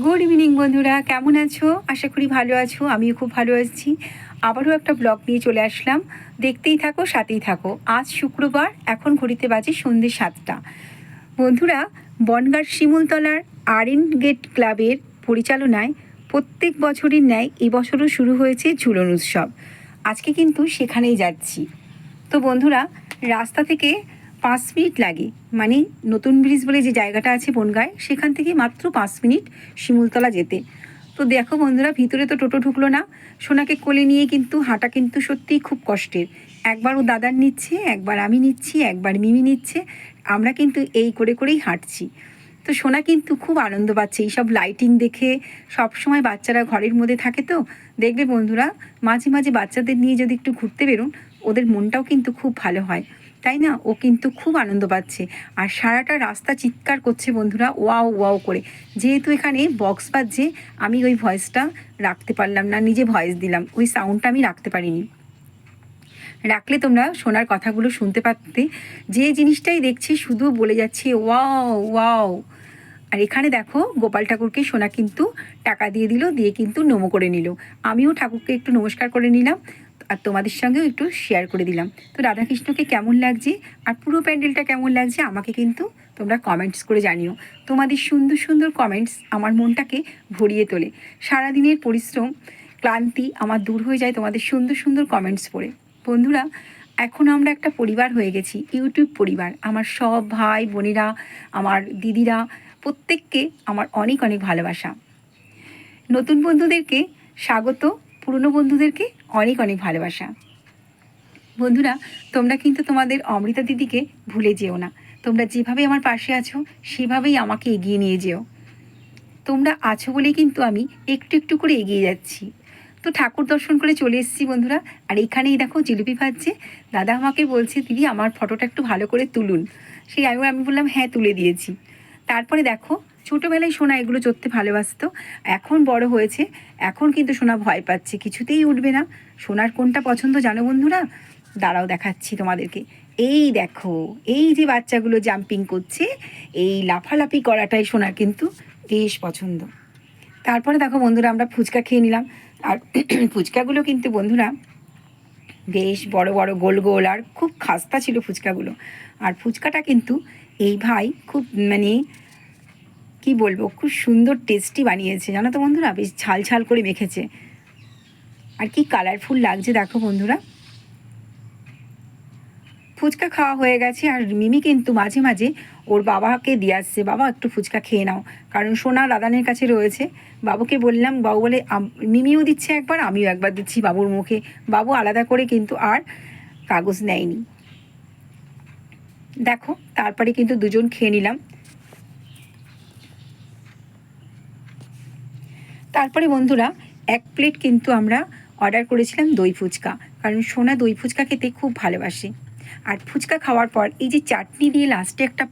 Good evening বন্ধুরা। কেমন আছো? আশা করি ভালো আছো। আমিও খুব ভালো আছি। আবারও একটা ব্লগ নিয়ে চলে আসলাম। দেখতেই থাকো, সাথেই থাকো। আজ শুক্রবার, এখন ঘড়িতে বাজে সন্ধ্যে সাতটা। বন্ধুরা, বনগার শিমুলতলার আরএন গেট ক্লাবের পরিচালনায় প্রত্যেক বছরের ন্যায় এবছরও শুরু হয়েছে ঝুলন উৎসব। আজকে কিন্তু সেখানেই যাচ্ছি। তো বন্ধুরা, রাস্তা থেকে পাঁচ মিনিট লাগে। মানে নতুন ব্রিজ বলে যে জায়গাটা আছে বনগায়, সেখান থেকে মাত্র পাঁচ মিনিট শিমুলতলা যেতে। তো দেখো বন্ধুরা, ভিতরে তো টোটো ঢুকলো না। সোনাকে কোলে নিয়ে কিন্তু হাঁটা কিন্তু সত্যিই খুব কষ্টের। একবার ও দাদার নিচ্ছে, একবার আমি নিচ্ছি, একবার মিমি নিচ্ছে। আমরা কিন্তু এই করে করেই হাঁটছি। তো সোনা কিন্তু খুব আনন্দ পাচ্ছে। এইসব লাইটিং দেখে সব সময় বাচ্চারা ঘরের মধ্যে থাকে তো। দেখবে বন্ধুরা, মাঝে মাঝে বাচ্চাদের নিয়ে যদি একটু ঘুরতে বেরোন, ওদের মনটাও কিন্তু খুব ভালো হয়। তাই না? ও কিন্তু খুব আনন্দ পাচ্ছে। আর সারাটা রাস্তা চিৎকার করছে বন্ধুরা, ওয়াও ওয়াও করে। যেহেতু এখানে বক্স বাজছে, আমি ওই ভয়েসটা রাখতে পারলাম না, নিজে ভয়েস দিলাম। ওই সাউন্ডটা আমি রাখতে পারিনি। রাখলে তোমরা শোনার কথাগুলো শুনতে পারতে। যে জিনিসটাই দেখছি শুধু বলে যাচ্ছে, ওয়াও ওয়াও। আর এখানে দেখো, গোপাল ঠাকুরকে সোনা কিন্তু টাকা দিয়ে দিল, দিয়ে কিন্তু নমো করে নিল। আমিও ঠাকুরকে একটু নমস্কার করে নিলাম। আর তোমাদের সঙ্গেও একটু শেয়ার করে দিলাম। তো রাধাকৃষ্ণকে কেমন লাগছে? আর পুরো প্যান্ডেলটা কেমন লাগছে? আমাকে কিন্তু তোমরা কমেন্টস করে জানিও। তোমাদের সুন্দর সুন্দর কমেন্টস আমার মনটাকে ভরিয়ে তোলে। সারাদিনের পরিশ্রম, ক্লান্তি আমার দূর হয়ে যায় তোমাদের সুন্দর সুন্দর কমেন্টস পড়ে। বন্ধুরা, এখন আমরা একটা পরিবার হয়ে গেছি, ইউটিউব পরিবার। আমার সব ভাই, বোনেরা, আমার দিদিরা, প্রত্যেককে আমার অনেক অনেক ভালোবাসা। নতুন বন্ধুদেরকে স্বাগত, পুরনো বন্ধুদেরকে অনেক অনেক ভালোবাসা। বন্ধুরা, তোমরা কিন্তু তোমাদের অমৃতা দিদিকে ভুলে যেও না। তোমরা যেভাবে আমার পাশে আছো, সেভাবেই আমাকে এগিয়ে নিয়ে যেও। তোমরা আছো বলেই কিন্তু আমি একটু একটু করে এগিয়ে যাচ্ছি। তো ঠাকুর দর্শন করে চলে এসেছি বন্ধুরা, আর এখানেই দেখো জিলিপি ভাজছে। দাদা আমাকে বলছে, দিদি, আমার ফটোটা একটু ভালো করে তুলুন। সেই আমি আমি বললাম হ্যাঁ তুলে দিয়েছি। তারপরে দেখো ছোটোবেলায় সোনা এগুলো চড়তে ভালোবাসতো, এখন বড় হয়েছে, এখন কিন্তু সোনা ভয় পাচ্ছে, কিছুতেই উঠবে না। সোনার কোনটা পছন্দ জানো বন্ধুরা? দাঁড়াও দেখাচ্ছি তোমাদেরকে। এই দেখো, এই যে বাচ্চাগুলো জাম্পিং করছে, এই লাফালাফি করাটাই সোনার কিন্তু বেশ পছন্দ। তারপরে দেখো বন্ধুরা আমরা ফুচকা খেয়ে নিলাম। আর ফুচকাগুলো কিন্তু বন্ধুরা বেশ বড় বড় গোল গোল আর খুব খাস্তা ছিল ফুচকাগুলো। আর ফুচকাটা কিন্তু এই ভাই খুব মানে কি বলব, খুব সুন্দর টেস্টি বানিয়েছে। জানো তো বন্ধুরা, বেশ ঝাল ঝাল করে মেখেছে। আর কি কালারফুল লাগছে দেখো বন্ধুরা। ফুচকা খাওয়া হয়ে গেছে, আর মিমি কিন্তু মাঝে মাঝে ওর বাবাকে দিয়ে আসছে। বাবা, একটু ফুচকা খেয়ে নাও। কারণ সোনা দাদানের কাছে রয়েছে। বাবুকে বললাম, বাবু বলে মিমিও দিচ্ছে একবার, আমিও একবার দিচ্ছি বাবুর মুখে। বাবু আলাদা করে কিন্তু আর কাগজ নেয়নি। দেখো, তারপরে কিন্তু দুজন খেয়ে নিলাম। তারপরে বন্ধুরা, এক প্লেট কিন্তু আমরা অর্ডার করেছিলাম দই ফুচকা। কারণ সোনা দই ফুচকা খেতে খুব ভালোবাসে। আর ফুচকা খাওয়ার পর এই যে চাটনি দিয়ে লাস্টে একটা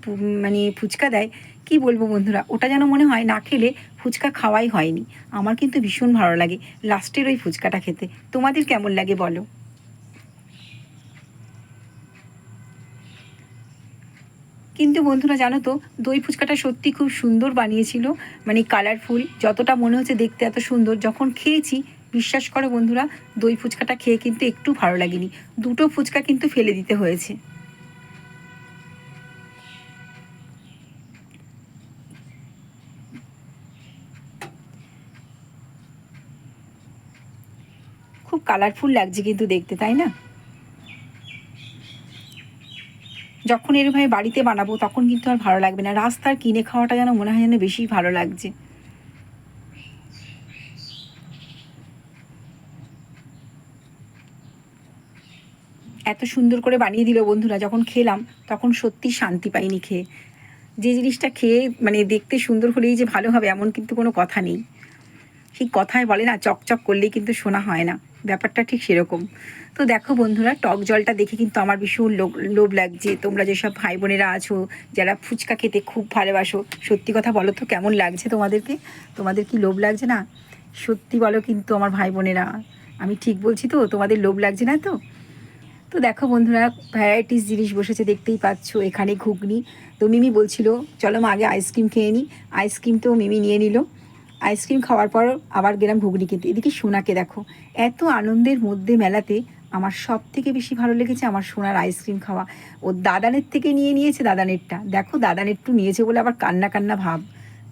মানে ফুচকা দেয়, কি বলব বন্ধুরা? ওটা যেন মনে হয় না খেলে ফুচকা খাওয়াই হয়নি। আমার কিন্তু ভীষণ ভালো লাগে লাস্টের ওই ফুচকাটা খেতে। তোমাদের কেমন লাগে বলো? কিন্তু বন্ধুরা জানো তো, দই ফুচকাটা সত্যি খুব সুন্দর বানিয়েছিল। মানে কালারফুল যতটা মনে হচ্ছে দেখতে এত সুন্দর। যখন খেয়েছি, বিশ্বাস করো বন্ধুরা, দই ফুচকাটা খেয়ে কিন্তু একটু ভালো লাগেনি। দুটো ফুচকা কিন্তু ফেলে দিতে হয়েছে। খুব কালারফুল লাগছে কিন্তু দেখতে, তাই না? যখন এরভাবে বাড়িতে বানাবো, তখন কিন্তু আর ভালো লাগবে না। রাস্তার কিনে খাওয়াটা যেন মনে হয় যেন বেশি ভালো লাগছে। এত সুন্দর করে বানিয়ে দিল বন্ধুরা, যখন খেলাম, তখন সত্যি শান্তি পাইনি খেয়ে। যে জিনিসটা খেয়ে মানে দেখতে সুন্দর হলেই যে ভালো হবে, এমন কিন্তু কোনো কথা নেই। সেই কথায় বলে না, চকচক করলেই কিন্তু শোনা হয় না। ব্যাপারটা ঠিক সেরকম। তো দেখো বন্ধুরা, টক জলটা দেখে কিন্তু আমার ভীষণ লোভ লাগছে। তোমরা যেসব ভাই বোনেরা আছো, যারা ফুচকা খেতে খুব ভালোবাসো, সত্যি কথা বলো তো, কেমন লাগছে তোমাদেরকে? তোমাদের কি লোভ লাগছে না? সত্যি বলো কিন্তু আমার ভাই বোনেরা আমি ঠিক বলছি তো, তোমাদের লোভ লাগছে না তো? তো দেখো বন্ধুরা, ভ্যারাইটিস জিনিস বসেছে, দেখতেই পাচ্ছ, এখানে ঘুগনি। তো মিমি বলছিল, চলো মা আগে আইসক্রিম খেয়ে নিই আইসক্রিম তো মিমি নিয়ে নিল। আইসক্রিম খাওয়ার পর আবার গেলাম ঘুগনি কিনতে। এদিকে সোনাকে দেখো, এত আনন্দের মধ্যে মেলাতে আমার সব থেকে বেশি ভালো লেগেছে আমার সোনার আইসক্রিম খাওয়া। ও দাদানের থেকে নিয়ে নিয়েছে দাদানেরটা। দেখো দাদানেরটু নিয়েছে বলে আবার কান্না কান্না ভাব।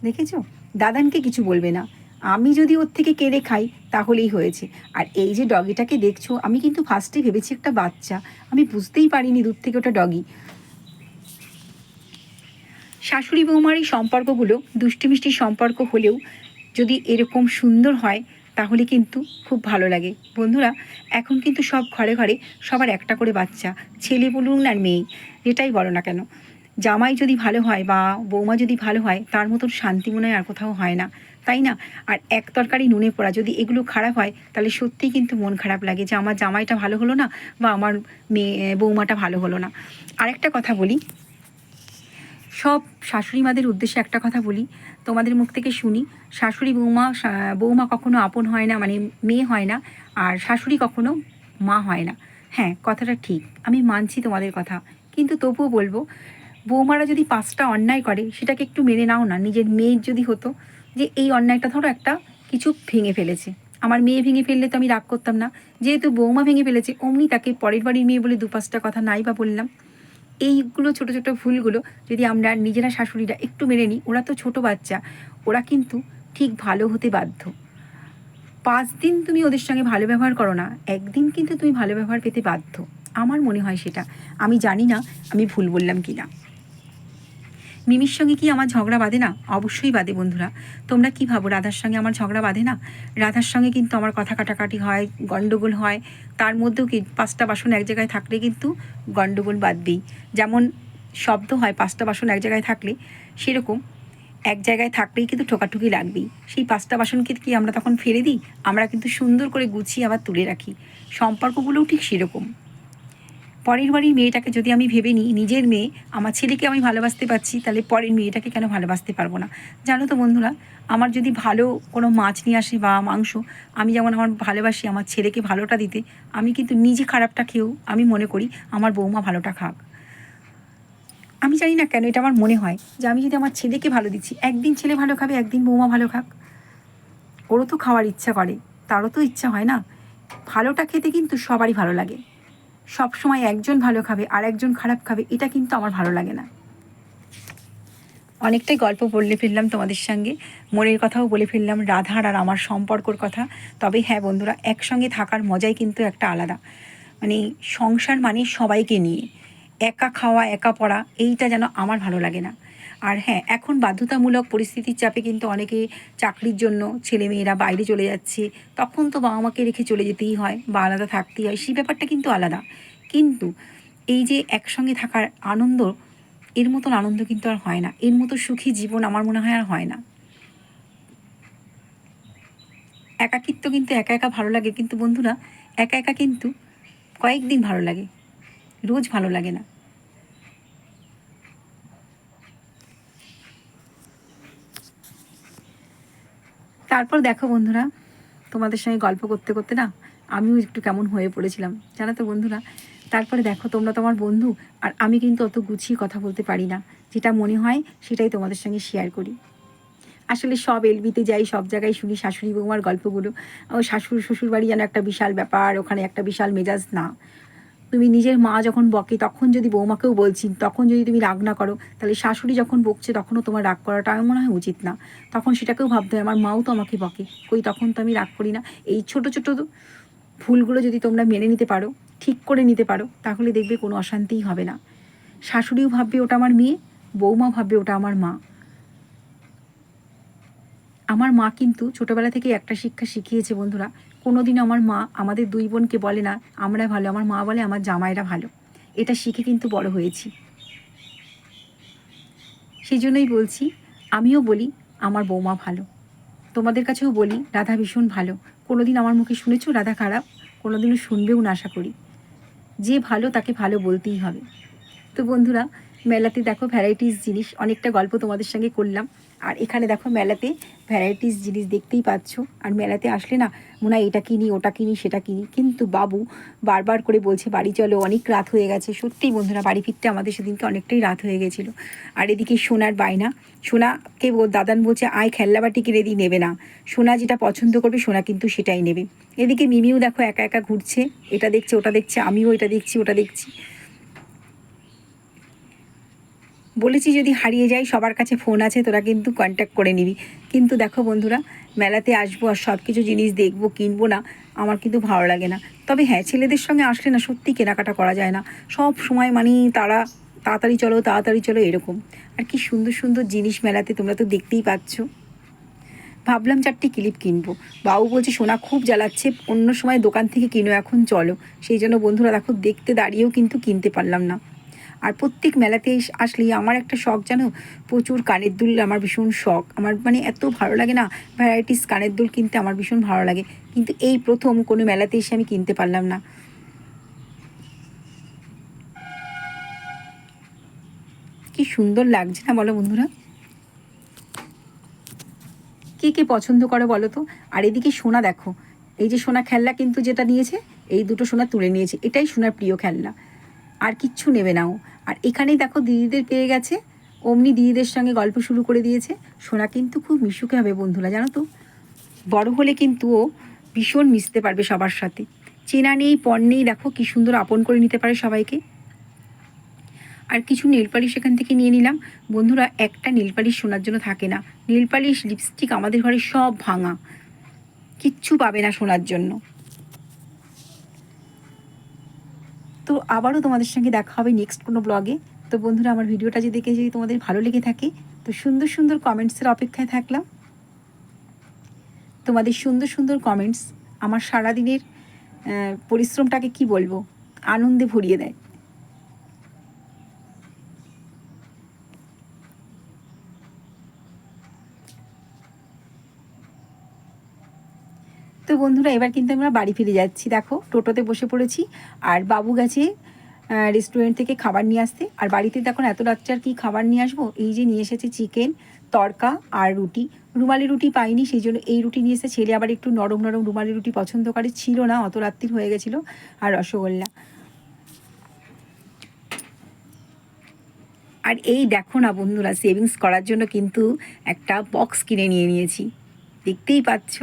দেখেছ? দাদানকে কিছু বলবে না। আমি যদি ওর থেকে কেড়ে খাই, তাহলেই হয়েছে। আর এই যে ডগিটাকে দেখছ, আমি কিন্তু ফার্স্টে ভেবেছি একটা বাচ্চা। আমি বুঝতেই পারিনি দূর থেকে ওটা ডগি। শাশুড়ি বৌমার এই সম্পর্কগুলো দুষ্টি মিষ্টি সম্পর্ক হলেও যদি এরকম সুন্দর হয়, তাহলে কিন্তু খুব ভালো লাগে। বন্ধুরা, এখন কিন্তু সব ঘরে ঘরে সবার একটা করে বাচ্চা, ছেলে বলুন আর মেয়ে যেটাই বলো না কেন? জামাই যদি ভালো হয় বা বৌমা যদি ভালো হয়, তার মতন শান্তি মনে হয় আর কোথাও হয় না, তাই না? আর এক তরকারি নুনে পোড়া, যদি এগুলো খারাপ হয়, তাহলে সত্যিই কিন্তু মন খারাপ লাগে যে আমার জামাইটা ভালো হলো না বা আমার মেয়ে, বৌমাটা ভালো হলো না। আরেকটা কথা বলি সব শাশুড়ি মাদের উদ্দেশ্যে একটা কথা বলি, তোমাদের মুখ থেকে শুনি, শাশুড়ি বৌমা বৌমা কখনো আপন হয় না মানে মেয়ে হয় না, আর শাশুড়ি কখনো মা হয় না। হ্যাঁ কথাটা ঠিক, আমি মানছি তোমাদের কথা, কিন্তু তবুও বলব, বৌমারা যদি পাঁচটা অন্যায় করে, সেটাকে একটু মেনে নাও না, নিজের মেয়ের যদি হতো, যে এই অন্যায়টা ধরো একটা কিছু ভেঙে ফেলেছে। আমার মেয়ে ভেঙে ফেললে তো আমি রাগ করতাম না, যেহেতু বৌমা ভেঙে ফেলেছে, অমনি তাকে পরের বাড়ির মেয়ে বলে দু পাঁচটা কথা নাই বা বললাম। এইগুলো ছোট ছোট ভুলগুলো যদি আমরা নিজেরা শাশুড়িরা একটু মেনে নিই, ওরা তো ছোট বাচ্চা, ওরা কিন্তু ঠিক ভালো হতে বাধ্য। পাঁচ দিন তুমি ওদের সঙ্গে ভালো ব্যবহার করো না, একদিন কিন্তু তুমি ভালো ব্যবহার পেতে বাধ্য। আমার মনে হয় সেটা। আমি জানি না আমি ভুল বললাম কি না মিমির সঙ্গে কি আমার ঝগড়া বাঁধে না? অবশ্যই বাঁধে বন্ধুরা। তোমরা কি ভাবো, রাধার সঙ্গে আমার ঝগড়া বাঁধে না? রাধার সঙ্গে কিন্তু আমার কথা কাটাকাটি হয় গণ্ডগোল হয়। তার মধ্যেও কি পাঁচটা বাসন এক জায়গায় থাকলে কিন্তু গণ্ডগোল বাঁধবেই। যেমন শব্দ হয়, পাঁচটা বাসন এক জায়গায় থাকলে সেরকম এক জায়গায় থাকলেই কিন্তু ঠোকাঠুকি লাগবেই। সেই পাঁচটা বাসনকে কি আমরা তখন ফেলে দিই? আমরা কিন্তু সুন্দর করে গুছিয়ে আবার তুলে রাখি। সম্পর্কগুলোও ঠিক সেরকম। পরের বাড়ির মেয়েটাকে যদি আমি ভেবে নিই, নিজের মেয়ে, আমার ছেলেকে আমি ভালোবাসতে পারছি, তাহলে পরের মেয়েটাকে কেন ভালোবাসতে পারব না? জানো তো বন্ধুরা, আমার যদি ভালো কোনো মাছ নিয়ে আসে বা মাংস, আমি যেমন আমার ভালোবাসি আমার ছেলেকে ভালোটা দিতে, আমি কিন্তু নিজে খারাপটা খেয়েও আমি মনে করি আমার বৌমা ভালোটা খাক। আমি জানি না কেন এটা আমার মনে হয় যে আমি যদি আমার ছেলেকে ভালো দিচ্ছি, একদিন ছেলে ভালো খাবে, একদিন বৌমা ভালো খাক। ওরও তো খাওয়ার ইচ্ছা করে, তারও তো ইচ্ছা হয় না। ভালোটা খেতে কিন্তু সবারই ভালো লাগে। সব সময় একজন ভালো খাবে আর একজন খারাপ খাবে, এটা কিন্তু আমার ভালো লাগে না। অনেকটাই গল্প বলে ফেললাম তোমাদের সঙ্গে। মনের কথাও বলে ফেললাম, রাধার আর আমার সম্পর্কর কথা। তবে হ্যাঁ বন্ধুরা, একসঙ্গে থাকার মজাই কিন্তু একটা আলাদা। মানে সংসার মানে সবাইকে নিয়ে। একা খাওয়া, একা পড়া, এইটা যেন আমার ভালো লাগে না। আর হ্যাঁ এখন বাধ্যতামূলক পরিস্থিতির চাপে কিন্তু অনেকে চাকরির জন্য ছেলেমেয়েরা বাইরে চলে যাচ্ছে। তখন তো বাবা মাকে রেখে চলে যেতেই হয় বা আলাদা থাকতেই হয়, সেই ব্যাপারটা কিন্তু আলাদা। কিন্তু এই যে একসঙ্গে থাকার আনন্দ, এর মতন আনন্দ কিন্তু আর হয় না। এর মতো সুখী জীবন আমার মনে হয় আর হয় না। একাকিত্ব কিন্তু একা একা ভালো লাগে। কিন্তু বন্ধুরা, একা একা কিন্তু কয়েকদিন ভালো লাগে। রোজ ভালো লাগে না। তারপর দেখো বন্ধুরা, তোমাদের সঙ্গে গল্প করতে করতে না আমিও একটু কেমন হয়ে পড়েছিলাম, জানো তো বন্ধুরা? তারপরে দেখো তোমরা তোমার বন্ধু আর আমি কিন্তু অত গুছিয়ে কথা বলতে পারি না। যেটা মনে হয় সেটাই তোমাদের সঙ্গে শেয়ার করি। আসলে সব এলবিতে যাই, সব জায়গায় শুনি শাশুড়ি বৌমার গল্পগুলো। ও শাশুড়ি শ্বশুর বাড়ি যেন একটা বিশাল ব্যাপার, ওখানে একটা বিশাল মেজাজ, না। তুমি নিজের মা যখন বকে, তখন যদি বৌমাকেও বলছি, তখন যদি তুমি রাগ না করো, তাহলে শাশুড়ি যখন বকছে, তখনও তোমার রাগ করাটা আমার মনে হয় উচিত না। তখন সেটাকেও ভাবতে হয়, আমার মাও তো আমাকে বকে। কই, তখন তো আমি রাগ করি না। এই ছোট ছোট ভুলগুলো যদি তোমরা মেনে নিতে পারো, ঠিক করে নিতে পারো, তাহলে দেখবে কোনো অশান্তিই হবে না। শাশুড়িও ভাববে ওটা আমার মেয়ে বৌমা ভাববে ওটা আমার মা। আমার মা কিন্তু ছোটবেলা থেকে একটা শিক্ষা শিখিয়েছে বন্ধুরা কোনোদিন আমার মা আমাদের দুই বোনকে বলে না, আমরা ভালো, আমার মা বলে, আমার জামাইরা ভালো। এটা শিখে কিন্তু বড় হয়েছি। সেই জন্যই বলছি, আমিও বলি, আমার বৌমা ভালো। তোমাদের কাছেও বলি, রাধা ভীষণ ভালো। কোনোদিন আমার মুখে শুনেছো, রাধা খারাপ? কোনোদিনও শুনবেও না, আশা করি। যে ভালো, তাকে ভালো বলতেই হবে। তো বন্ধুরা মেলাতে দেখো ভ্যারাইটিস জিনিস, অনেকটা গল্প তোমাদের সঙ্গে করলাম। আর এখানে দেখো মেলাতে ভ্যারাইটিস জিনিস দেখতেই পাচ্ছ। আর মেলাতে আসলে না, মনে হয় এটা কিনি, ওটা কিনি, সেটা কিনি। কিন্তু বাবু বারবার করে বলছে, বাড়ি চলো, অনেক রাত হয়ে গেছে। সত্যিই বন্ধুরা, বাড়ি ফিরতে আমাদের সেদিনকে অনেকটাই রাত হয়ে গেছিল। আর এদিকে সোনার বায়না, সোনাকে দাদান বলছে, আয় খেলনাবাটি কিনে দিই, নেবে না। সোনা যেটা পছন্দ করবে, সোনা কিন্তু সেটাই নেবে। এদিকে মিমিও দেখো একা একা ঘুরছে, এটা দেখছে, ওটা দেখছে, আমিও এটা দেখছি, ওটা দেখছি। বলেছি যদি হারিয়ে যাই, সবার কাছে ফোন আছে, তোরা কিন্তু কন্ট্যাক্ট করে নিবি। কিন্তু দেখো বন্ধুরা, মেলাতে আসব আর সব কিছু জিনিস দেখব, কিনবো না, আমার কিন্তু ভালো লাগে না। তবে হ্যাঁ ছেলেদের সঙ্গে আসলে না সত্যি কেনাকাটা করা যায় না। সব সময় মানে তারা, তাড়াতাড়ি চলো তাড়াতাড়ি চলো, এরকম। আর কি সুন্দর সুন্দর জিনিস মেলাতে তোমরা তো দেখতেই পাচ্ছ। ভাবলাম চারটি ক্লিপ কিনবো। বাবু বলছে, সোনা খুব জ্বালাচ্ছে, অন্য সময় দোকান থেকে কিনো, এখন চলো। সেই জন্য বন্ধুরা, দেখো, দেখতে দাঁড়িয়েও কিন্তু কিনতে পারলাম না। আর প্রত্যেক মেলাতে আসলেই আমার একটা শখ জানো? প্রচুর কানের দুল, আমার ভীষণ শখ। আমার মানে এত ভালো লাগে না ভ্যারাইটিস কানের দুল কিনতে আমার ভীষণ ভালো লাগে। কিন্তু এই প্রথম কোনো মেলাতে এসে আমি কিনতে পারলাম না। কি সুন্দর লাগছে না বলো বন্ধুরা? কে কে পছন্দ করে বলো তো? আর এদিকে সোনা দেখো। এই যে সোনা খেলনা কিন্তু যেটা নিয়েছে, এই দুটো সোনা তুলে নিয়েছে। এটাই সোনার প্রিয় খেলনা। আর কিচ্ছু নেবে না ও। আর এখানেই দেখো দিদিদের পেয়ে গেছে। অমনি দিদিদের সঙ্গে গল্প শুরু করে দিয়েছে। সোনা কিন্তু খুব মিশুকে হবে বন্ধুরা, জানো তো? বড় হলে কিন্তু ও ভীষণ মিশতে পারবে সবার সাথে। চেনা নেই, পণ নেই, দেখো কি সুন্দর আপন করে নিতে পারে সবাইকে। আর কিছু নীল পালিশ এখান থেকে নিয়ে নিলাম। বন্ধুরা, একটা নীল পালিশ শোনার জন্য থাকে না। নীল পালিশ, লিপস্টিক আমাদের ঘরে সব ভাঙা। কিচ্ছু পাবে না শোনার জন্য। তো আবারও তোমাদের সঙ্গে দেখা হবে নেক্সট কোনো ব্লগে তো বন্ধুরা, আমার ভিডিওটা যদি দেখে যদি তোমাদের ভালো লেগে থাকে, তো সুন্দর সুন্দর কমেন্টসের অপেক্ষায় থাকলাম। তোমাদের সুন্দর সুন্দর কমেন্টস আমার সারাদিনের পরিশ্রমটাকে কি বলব? আনন্দে ভরিয়ে দেয়। তো বন্ধুরা, এবার কিন্তু আমরা বাড়ি ফিরে যাচ্ছি। দেখো, টোটোতে বসে পড়েছি, আর বাবু গেছে রেস্টুরেন্ট থেকে খাবার নিয়ে আসতে। আর বাড়িতে দেখুন এত রাত্রে আর কি খাবার নিয়ে আসব? এই যে নিয়ে এসেছে চিকেন তড়কা আর রুটি। রুমালি রুটি পাইনি, সেই জন্য এই রুটি নিয়ে এসে ছেলে আবার একটু নরম নরম রুমালি রুটি পছন্দ করে। ছিল না, অত রাত্রির হয়ে গেছিল। আর রসগোল্লা। আর এই দেখো না বন্ধুরা সেভিংস করার জন্য কিন্তু একটা বক্স কিনে নিয়ে নিয়েছি। দেখতেই পাচ্ছ।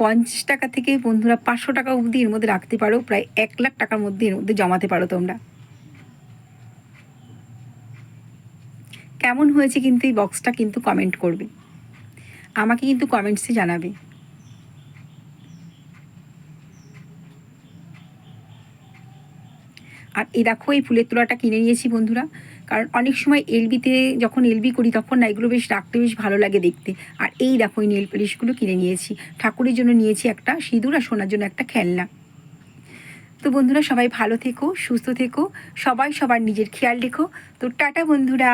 পঞ্চাশ টাকা থেকে বন্ধুরা পাঁচশো টাকা অবধি এর মধ্যে রাখতে পারো। প্রায় এক লাখ টাকার মধ্যে এর মধ্যে জমাতে পারো তোমরা। কেমন হয়েছে কিন্তু এই বক্সটা কিন্তু কমেন্ট করবে। আমাকে কিন্তু কমেন্টসে জানাবে। আর এই দেখো এই ফুলের তোলাটা কিনে নিয়েছি বন্ধুরা। কারণ অনেক সময় এলবিতে যখন এলবি করি তখন না এগুলো বেশ রাখতে বেশ ভালো লাগে দেখতে। আর এই দেখো, এই নেল পলিশগুলো কিনে নিয়েছি। ঠাকুরের জন্য নিয়েছি একটা সিঁদুর আর সোনার জন্য একটা খেলনা। তো বন্ধুরা, সবাই ভালো থেকো, সুস্থ থেকো, সবাই সবার নিজের খেয়াল রেখো। তো টাটা বন্ধুরা।